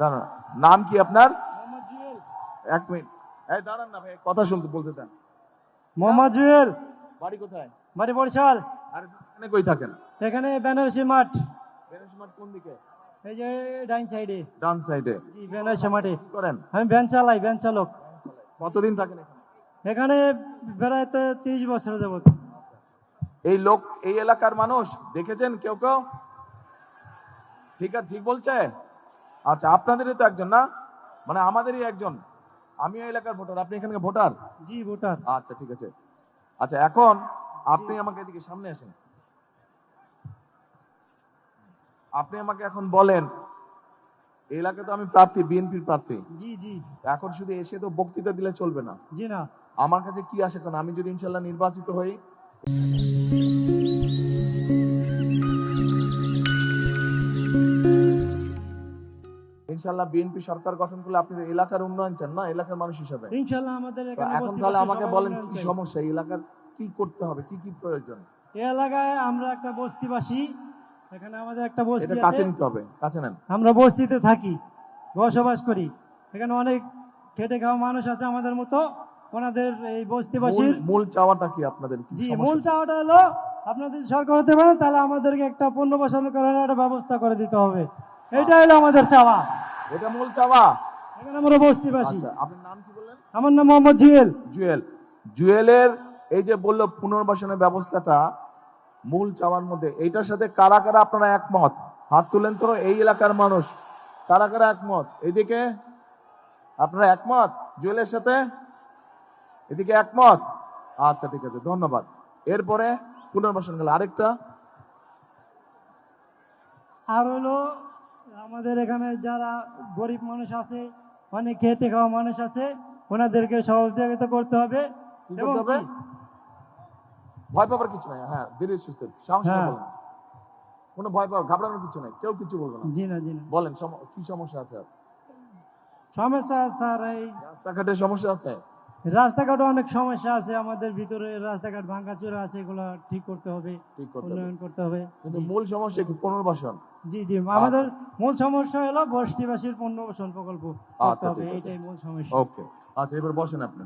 দাঁড়ান নাম কি আপনার? এক মিনিট। এই দাঁড়ান না ভাই কথা শুনতে বলতে দেন। মোহাম্মদ জুয়েল। বাড়ি কোথায়? বাড়ি বরিশাল। আর এখানে কই থাকেন? এখানে বেনারসি মাঠ। বেনারসিমাঠ কোন দিকে? এই যে ডাইন সাইডে। ডান সাইডে। জি বেনারসি মাঠে। করেন? আমি ভ্যান চালাই ভ্যান চালক। কতদিন থাকেন এখানে? এখানে প্রায় তো তিরিশ বছর যাবত। এই লোক এই এলাকার মানুষ দেখেছেন কেউ কেউ? ঠিক আছে ঠিক বলছে আচ্ছা আপনাদেরই তো একজন না? মানে আমাদেরই একজন। আমি এলাকার ভোটার আপনি এখানকার ভোটার? জি ভোটার। আচ্ছা ঠিক আছে। আচ্ছা এখন আপনি আমাকে এদিকে সামনে আসেন। আপনি আমাকে এখন বলেন এই এলাকায় তো আমি প্রার্থী বিএনপির প্রার্থী। জি জি। এখন শুধু এসে তো বক্তৃতা দিলে চলবে না। জি না। আমার কাছে কি আসে কারণ আমি যদি ইনশাল্লাহ নির্বাচিত হই। ইনশাল্লাহ বিএনপি সরকার গঠন করলে আপনি এলাকার উন্নয়ন চান না এলাকার মানুষ হিসাবে। ইনশাল্লাহ আমাদের এখানে এখন তাহলে আমাকে বলেন কি সমস্যা এলাকার কি করতে হবে কি কি প্রয়োজন? এই এলাকায় আমরা একটা বস্তিবাসী এখানে আমাদের একটা বস্তি এটা কাছে নিতে হবে কাছে নেন। আমরা বস্তিতে থাকি বসবাস করি। এখানে অনেক খেটে খাওয়া মানুষ আছে আমাদের মতো ওনাদের এই বস্তিবাসীর মূল- মূল চাওয়াটা কি আপনাদের? জি মূল চাওয়াটা হলো আপনাদের সরকার হতে পারে তাহলে আমাদেরকে একটা পণ্য বসানো করার একটা ব্যবস্থা করে দিতে হবে। এটা হলো আমাদের চাওয়া। এটা মূল চাওয়া। এখানে আমরা বস্তিবাসী। আচ্ছা আপনার নাম কি বললেন? আমার নাম মোহাম্মদ জুয়েল। জুয়েল। জুয়েলের এই যে বলল পুনর্বাসনের ব্যবস্থাটা মূল চাওয়ার মধ্যে এইটার সাথে কারা কারা আপনারা একমত? হাত তুলেন তো এই এলাকার মানুষ। কারা কারা একমত? এইদিকে আপনারা একমত? জুয়েলের সাথে? এদিকে একমত? আচ্ছা ঠিক আছে ধন্যবাদ। এরপরে পুনর্বাসন গেল। আরেকটা? আর হলো আমাদের এখানে যারা গরিব মানুষ আছে অনেক খেটে খাওয়া মানুষ আছে ওনাদেরকে সহযোগিতা করতে হবে। এবং ভয় পাবার কিছু নাই। হ্যাঁ ধীরে সুস্থ। সাহস হ্যাঁ। বলেন। কোনো ভয় পাওয়ার ঘাবড়ানোর কিছু নাই। কেউ কিছু বলবে না। জি না জি না। বলেন কি সমস্যা আছে সমস্যা স্যার এই রাস্তাঘাটে সমস্যা আছে? রাস্তাঘাটে অনেক সমস্যা আছে আমাদের ভিতরে রাস্তাঘাট ভাঙ্গাচোরা আছে এগুলো ঠিক করতে হবে করতে উন্নয়ন করতে হবে। কিন্তু মূল সমস্যা কি? পুনর্বাসন। জি জি আমাদের মূল সমস্যা হলো বস্তিবাসীর পুনর্বাসন প্রকল্প করতে আচ্ছা, হবে এটাই মূল সমস্যা। ওকে। আচ্ছা এবার বসেন আপনি।